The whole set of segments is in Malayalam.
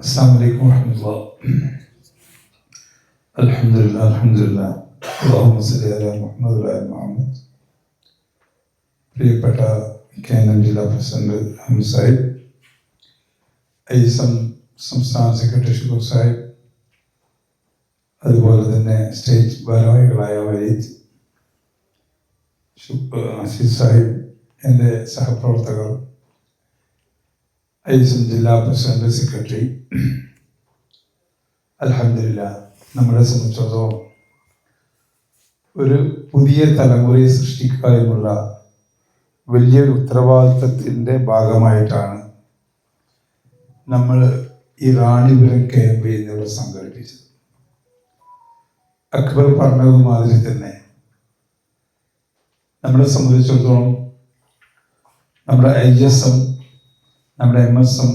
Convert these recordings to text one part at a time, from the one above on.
السلام عليكم ورحمة الله الحمد لله الحمد لله اللهم صل على മുഹമ്മദ് وعلى മുഹമ്മദ് പ്രിയപ്പെട്ട കേന്ദ്രം ജില്ലാ president Hameed Sahib I M സംസ്ഥാന സെക്രട്ടറി ഷുക്കൂർ സാഹിബ് അതുപോലെ തന്നെ സ്റ്റേറ്റ് ഭാരവാഹികളായ വരീദ് അസീസ് സാഹിബ് എൻ്റെ സഹപ്രവർത്തകർ ഐ ജില്ലാ പ്രസിഡന്റ് സെക്രട്ടറി. അലഹമില്ല നമ്മളെ സംബന്ധിച്ചിടത്തോളം ഒരു പുതിയ തലമുറയെ സൃഷ്ടിക്കുക എന്നുള്ള വലിയൊരു ഉത്തരവാദിത്തത്തിന്റെ ഭാഗമായിട്ടാണ് നമ്മൾ ഈ റാണിപുരം ക്യാമ്പ് എന്നിവ സംഘടിപ്പിച്ചത്. അക്ബർ പറഞ്ഞതുമാതിരി തന്നെ നമ്മളെ സംബന്ധിച്ചിടത്തോളം നമ്മുടെ ഐ എസ് എം നമ്മുടെ എം എസ് എം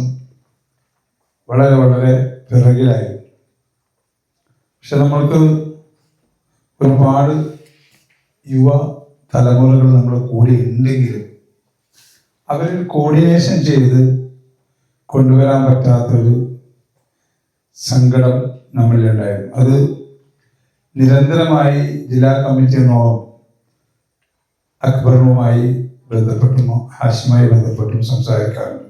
വളരെ വളരെ പിറകിലായിരുന്നു പക്ഷെ നമ്മൾക്ക് ഒരുപാട് യുവ തലമുറകൾ നമ്മുടെ കൂടെ ഉണ്ടെങ്കിലും അവർ കോർഡിനേഷൻ ചെയ്ത് കൊണ്ടുവരാൻ പറ്റാത്തൊരു സങ്കടം നമ്മളിലുണ്ടായിരുന്നു അത് നിരന്തരമായി ജില്ലാ കമ്മിറ്റി എന്നോളം അക്ബറുമായി ബന്ധപ്പെട്ടും ഹാഷിമായി ബന്ധപ്പെട്ടും സംസാരിക്കാറുണ്ട്.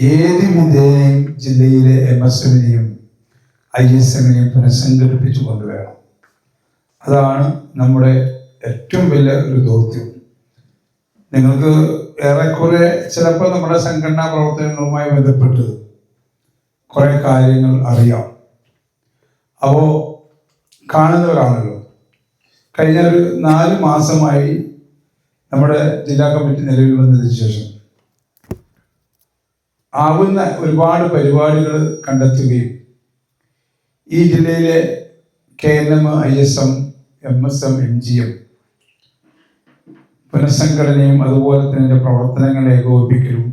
ഏത് മുഖേനയും ജില്ലയിലെ എം എസ് എമ്മിനെയും ഐ എസ് എമ്മിനെയും പുനഃസംഘടിപ്പിച്ചു കൊണ്ടുവരണം. അതാണ് നമ്മുടെ ഏറ്റവും വലിയ ഒരു ദൗത്യം. നിങ്ങൾക്ക് ഏറെക്കുറെ ചിലപ്പോൾ നമ്മുടെ സംഘടനാ പ്രവർത്തനങ്ങളുമായി ബന്ധപ്പെട്ട് കുറെ കാര്യങ്ങൾ അറിയാം. അപ്പോൾ കാണുന്നവരാണല്ലോ. കഴിഞ്ഞ ഒരു നാല് മാസമായി നമ്മുടെ ജില്ലാ കമ്മിറ്റി നിലവിൽ വന്നതിന് ശേഷം ആവുന്ന ഒരുപാട് പരിപാടികൾ കണ്ടെത്തുകയും ഈ ജില്ലയിലെ K N M I S M M S M M G M പുനഃസംഘടനയും അതുപോലെ തന്നെ പ്രവർത്തനങ്ങൾ ഏകോപിപ്പിക്കലും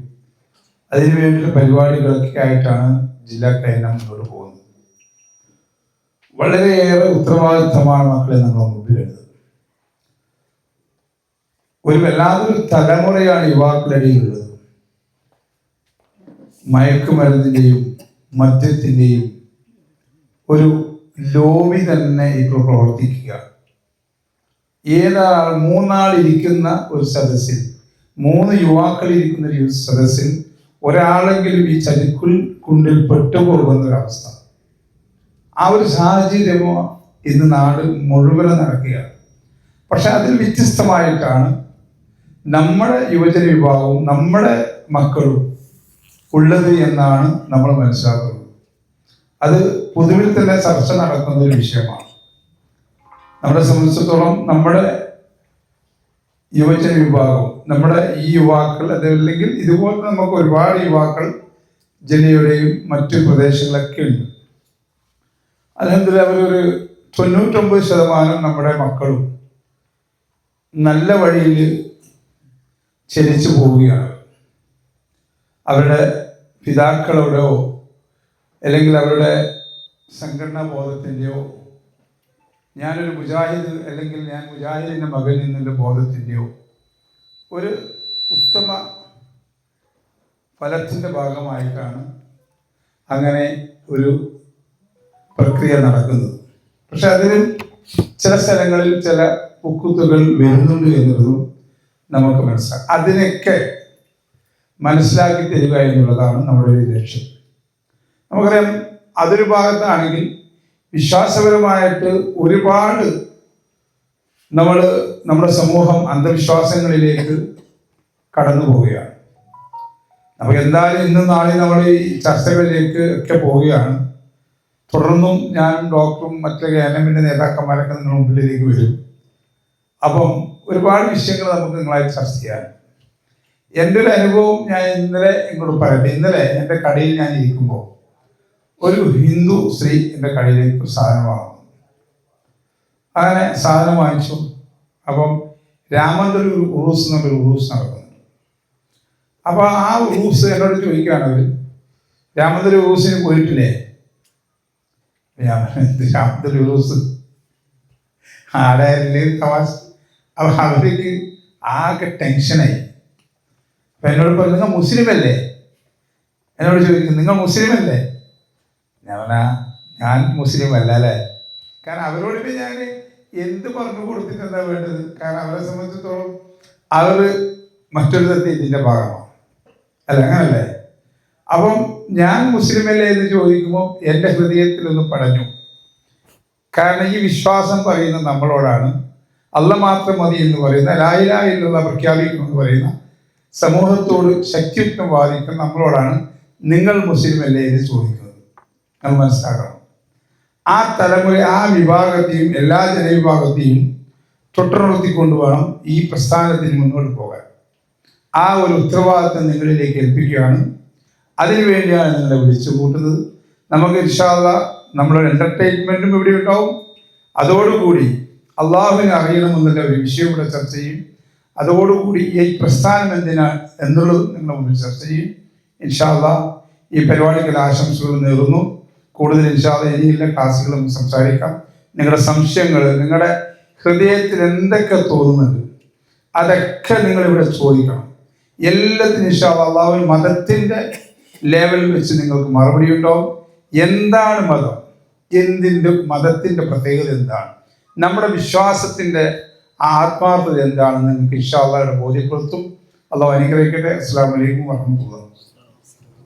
അതിനുവേണ്ടിയുള്ള പരിപാടികളൊക്കെ ആയിട്ടാണ് ജില്ലാ കെ എൻ എം മുന്നോട്ട് പോകുന്നത്. വളരെയേറെ ഉത്തരവാദിത്തമാണ് മക്കളെ നമ്മുടെ മുമ്പിലുള്ളത് ഒരു വല്ലാത്തൊരു തലമുറയാണ് യുവാക്കളിടയിലുള്ളത് മയക്കുമരുന്നിന്റെയും മദ്യത്തിന്റെയും ഒരു ലോബി തന്നെ ഇപ്പോൾ പ്രവർത്തിക്കുക. ഏതാൾ മൂന്നാൾ ഇരിക്കുന്ന ഒരു സദസ്സിൽ മൂന്ന് യുവാക്കൾ ഇരിക്കുന്ന ഒരു സദസ്സിൽ ഒരാളെങ്കിലും ഈ ചതിക്കുൽ കുണ്ടിൽ പെട്ടുപോകുന്ന ഒരവസ്ഥ ആ ഒരു സാഹചര്യമോ ഇന്ന് നാട് മുഴുവൻ നടക്കുകയാണ്. പക്ഷെ അതിൽ വ്യത്യസ്തമായിട്ടാണ് നമ്മുടെ യുവജന വിഭാഗവും നമ്മുടെ മക്കളും ഉള്ളത് എന്നാണ് നമ്മൾ മനസ്സിലാക്കുന്നത്. അത് പൊതുവിൽ തന്നെ ചർച്ച നടക്കുന്ന ഒരു വിഷയമാണ്. നമ്മളെ സംബന്ധിച്ചിടത്തോളം നമ്മുടെ യുവജന വിഭാഗം നമ്മുടെ ഈ യുവാക്കൾ അതല്ലെങ്കിൽ ഇതുപോലെ നമുക്ക് ഒരുപാട് യുവാക്കൾ ജില്ലയുടെയും മറ്റു പ്രദേശങ്ങളൊക്കെ ഉണ്ട്. അല്ലെങ്കിൽ അവരൊരു തൊണ്ണൂറ്റൊമ്പത് ശതമാനം നമ്മുടെ മക്കളും നല്ല വഴിയിൽ ചലിച്ചു പോവുകയാണ്. അവരുടെ പിതാക്കളുടെയോ അല്ലെങ്കിൽ അവരുടെ സംഘടനാ ബോധത്തിന്റെയോ ഞാനൊരു മുജാഹിദ് അല്ലെങ്കിൽ ഞാൻ മുജാഹിദിന്റെ മകൻ എന്നുള്ള ബോധത്തിന്റെയോ ഒരു ഉത്തമ ഫലത്തിന്റെ ഭാഗമായിട്ടാണ് അങ്ങനെ ഒരു പ്രക്രിയ നടക്കുന്നത്. പക്ഷെ അതിന് ചില സ്ഥലങ്ങളിൽ ചില പുക്കുത്തുകൾ വരുന്നുണ്ട് എന്നുള്ളതും നമുക്ക് മനസ്സിലാക്കാം. അതിനൊക്കെ മനസ്സിലാക്കി തരിക എന്നുള്ളതാണ് നമ്മുടെ ഒരു ലക്ഷ്യം. നമുക്കറിയാം അതൊരു ഭാഗത്താണെങ്കിൽ വിശ്വാസപരമായിട്ട് ഒരുപാട് നമ്മൾ നമ്മുടെ സമൂഹം അന്ധവിശ്വാസങ്ങളിലേക്ക് കടന്നു പോവുകയാണ്. നമുക്ക് എന്തായാലും ഇന്നും നാളെ നമ്മൾ ഈ ചർച്ചകളിലേക്ക് ഒക്കെ പോവുകയാണ്. തുടർന്നും ഞാൻ ഡോക്ടറും മറ്റു ഗവൺമെന്റ് നേതാക്കന്മാരൊക്കെ നിങ്ങളുടെ മുമ്പിലേക്ക് വരും. അപ്പം ഒരുപാട് വിഷയങ്ങൾ നമുക്ക് നിങ്ങളായിട്ട് ചർച്ച ചെയ്യാൻ എന്റെ ഒരു അനുഭവം ഞാൻ ഇന്നലെ ഇങ്ങോട്ട് പറയട്ടെ. ഇന്നലെ എന്റെ കടയിൽ ഞാൻ ഇരിക്കുമ്പോൾ ഒരു ഹിന്ദു സ്ത്രീ എന്റെ കടയിലേക്ക് ഒരു സാധനം വാങ്ങുന്നു. അങ്ങനെ സാധനം വാങ്ങിച്ചു. അപ്പം രാമന്റെ ഒരു ഉറൂസ് എന്നുള്ളൊരു ഉറൂസ് നടക്കുന്നുണ്ട് അപ്പോൾ ആ ഉറൂസ് എന്നോട് ചോദിക്കുകയാണ് അവർ രാമന്റെ ഉറൂസിന് പോയിട്ടില്ലേ? ഞാൻ രാമന്റെ ഉറൂസ്? ആരായാലും തമാശ? അവർക്ക് ആകെ ടെൻഷനായി അപ്പൊ എന്നോട് പറഞ്ഞു നിങ്ങൾ മുസ്ലിം അല്ലേ എന്നോട് ചോദിക്കും നിങ്ങൾ മുസ്ലിം അല്ലേ ഞാൻ പറഞ്ഞാ ഞാൻ മുസ്ലിം അല്ല? അല്ലേ കാരണം അവരോട് ഞാൻ എന്ത് പറഞ്ഞു കൊടുത്തിട്ട് എന്താ വേണ്ടത്? കാരണം അവരെ സംബന്ധിച്ചിടത്തോളം അവർ മറ്റൊരു തരത്തിൽ ഇതിന്റെ ഭാഗമാണ്. അല്ല? അങ്ങനല്ലേ? അപ്പം ഞാൻ മുസ്ലിം അല്ലേ എന്ന് ചോദിക്കുമ്പോൾ എന്റെ ഹൃദയത്തിൽ ഒന്ന് പടഞ്ഞു. കാരണം ഈ വിശ്വാസം പറയുന്ന നമ്മളോടാണ്. അല്ല മാത്രം മതി എന്ന് പറയുന്ന ലായിലായിലുള്ള പ്രഖ്യാപിക്കുന്നു എന്ന് പറയുന്ന സമൂഹത്തോട് ശക്തിയുക്തം വാദിക്കുന്ന നമ്മളോടാണ് നിങ്ങൾ മുസ്ലിം അല്ലേ എന്ന് ചോദിക്കുന്നത്. നമ്മൾ മനസ്സിലാക്കണം. ആ തലമുറ ആ വിഭാഗത്തെയും എല്ലാ ജനവിഭാഗത്തെയും തൊട്ടുണർത്തിക്കൊണ്ട് വേണം ഈ പ്രസ്ഥാനത്തിന് മുന്നോട്ട് പോകാൻ. ആ ഒരു ഉത്തരവാദിത്വം നിങ്ങളിലേക്ക് ഏൽപ്പിക്കുകയാണ്. അതിനുവേണ്ടിയാണ് നിങ്ങളെ വിളിച്ചു കൂട്ടുന്നത്. നമുക്ക് ഇൻഷാല്ല നമ്മുടെ എന്റർടൈൻമെന്റും ഇവിടെ ഉണ്ടാവും. അതോടുകൂടി അള്ളാഹുവിനെ അറിയണമെന്നുള്ള ഒരു വിഷയം ഇവിടെ ചർച്ച ചെയ്യും. അതോടുകൂടി ഈ പ്രസ്ഥാനം എന്തിനാണ് എന്നുള്ളത് നിങ്ങളുടെ മുന്നിൽ ചർച്ച ചെയ്യും. ഇൻഷാല്ല ഈ പരിപാടിക്കൽ ആശംസകൾ നേർന്നു കൂടുതൽ ഇൻഷാല്ല ഇനിയുള്ള ക്ലാസ്സുകളും സംസാരിക്കാം. നിങ്ങളുടെ സംശയങ്ങൾ നിങ്ങളുടെ ഹൃദയത്തിൽ എന്തൊക്കെ തോന്നുന്നുണ്ട് അതൊക്കെ നിങ്ങൾ ഇവിടെ ചോദിക്കണം. എല്ലാത്തിനും ഇൻഷാല്ല അള്ളാഹു മതത്തിന്റെ ലെവലിൽ വെച്ച് നിങ്ങൾക്ക് മറുപടി ഉണ്ടാവും. എന്താണ് മതം? എന്തിന്റെ മതത്തിന്റെ പ്രത്യേകത എന്താണ്? നമ്മുടെ വിശ്വാസത്തിന്റെ ആ ആത്മാർത്ഥത എന്താണെന്ന് നിങ്ങൾക്ക് അള്ളാഹുടെ ബോധ്യപ്പെടുത്തും. അള്ളാഹു അനുഗ്രഹിക്കട്ടെ. അസ്സാം വലൈക്കും വർഹമത്തുള്ള